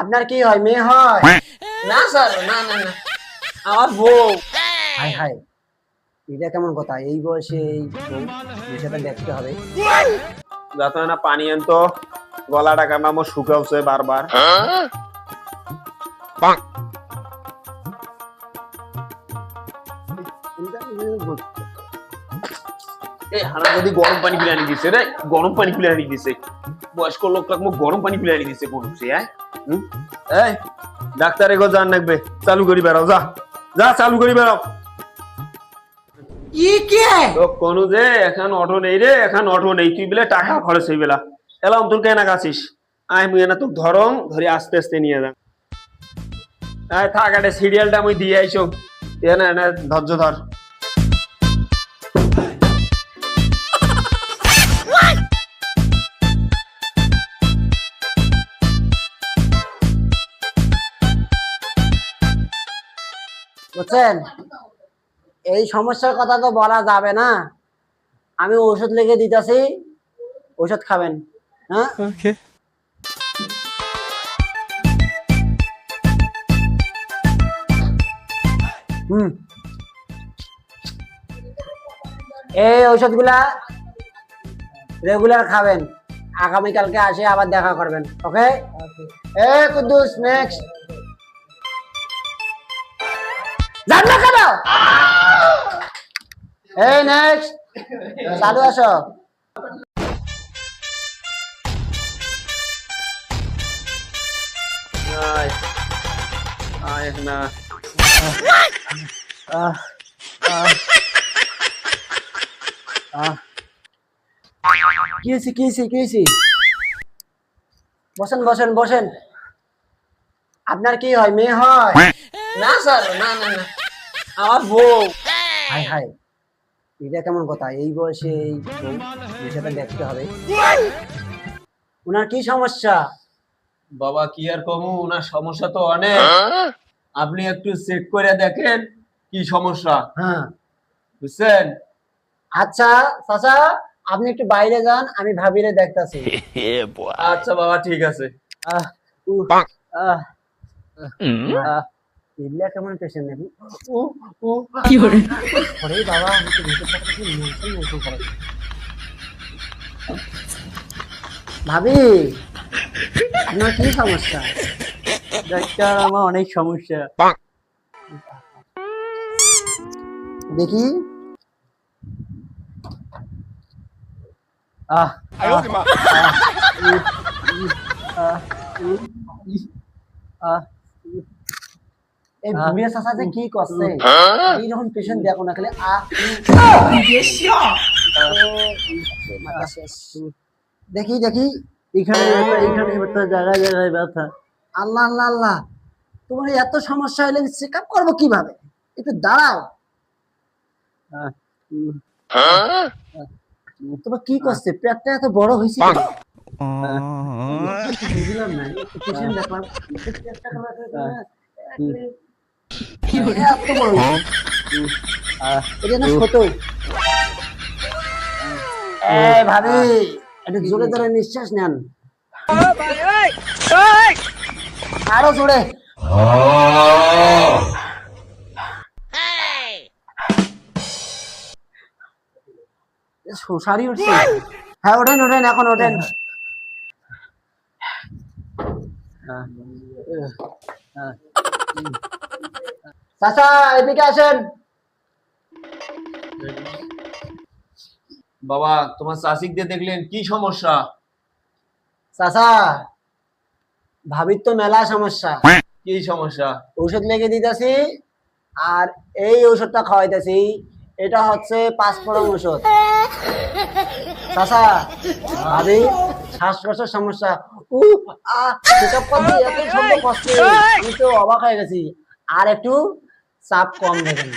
আপনার কি হয়? মেয়ে হয়? না স্যার না না না। আমার বউ। Hi hi. এটা কেমন কথা? এই বয়সে এই বউ, বিষয়টা দেখতে হবে। যাতে না পানি আনতো গলাটা কেন আমার শুকাচ্ছে বারবার। এই যদি গরম পানি দিছে রে। গরম পানি দিছে। বয়স্ক লোকটা মোক গরম পানি দিছে কোন হ্যাঁ? এই ডাক্তার জান লাগবে। চালু করি বেড়াও যা। যা চালু করি বেড়াও। ই কে? কোনো যে এখন অটো নেই রে এখন অটো নেই। তুই বলে টাকা খরচ হয়ে বেলা। এলাম তোর কেনা গাছিস আয় মুই না তোর ধরং ধরে আস্তে আস্তে নিয়ে যা আয় থাক একটা সিরিয়ালটা আমি দিয়ে আইসো এ না না ধৈর্য ধর। বুঝছেন? এই সমস্যার কথা তো বলা যাবে না। আমি ওষুধ লিখে দিতেছি ওষুধ খাবেন হ্যাঁ? হুম। এই ওষুধগুলা রেগুলার খাবেন। আগামীকালকে আসে আবার দেখা করবেন ওকে এ কুদ্দুস নেক্সট এই নেক্সট চালু আসো। না আহ, আহ, আহ। কি হয়েছে কি হয়েছে কি হয়েছে বসেন বসেন বসেন। আপনার কি হয় মেয়ে হয়। না স্যার না না না। আমার বউ হাই হাই। এটা কেমন কথা? এই বয়সে এই বিষয়টা দেখতে হবে। ওনার কি সমস্যা? বাবা কি আর কমু? ওনার সমস্যা তো অনেক। আপনি একটু চেক করে দেখেন কি সমস্যা। হ্যাঁ। বুঝছেন? আচ্ছা চাচা আপনি একটু বাইরে যান আমি ভাবিরে দেখতাছি। আচ্ছা বাবা ঠিক আছে। আহ উহ, আহ এগুলা কেমন পেশেন্ট নাকি উ উ ওরে বাবা আমি তো ভিতর থেকে কি করে ভাবি আপনার কি সমস্যা? ডাক্তার আমার অনেক সমস্যা। দেখি। আহ আহ, আহ, আহ। এই বুড়িয়া চাচা যে কি করছে? এইরকম পেশেন্ট দেখো না খালি। দেখি দেখি। এখানে এখানে জায়গায় জায়গায় ব্যথা। আল্লাহ আল্লাহ আল্লাহ। তোমার এত সমস্যা হলে চেক আপ করব কীভাবে? একটু দাঁড়াও। তোমার কি করছে? পেটটা এত বড় হয়েছে বুঝলাম না। পেশেন্ট দেখলাম ভাবি একটু জোরে জোরে নিঃশ্বাস নেন আরও জোরে শোষারি উঠছে হ্যাঁ ওঠেন ওঠেন এখন ওঠেন আহ, চাচা এদিকে আসেন। বাবা তোমার চাষিক দিয়ে দেখলেন কি সমস্যা? চাচা ভাবির তো মেলা সমস্যা। কি সমস্যা? ঔষধ লেগে দিতেছি আর এই ওষুধটা খাওয়াইতেছি। এটা হচ্ছে পাঁচফোড়ন ওষুধ। চাচা ভাবি শ্বাসকষ্টের সমস্যা। উ আ চেকআপ করতে এত শব্দ কষ্ট আমি তো অবাক হয়ে গেছি। আর একটু सांप को हम देखेंगे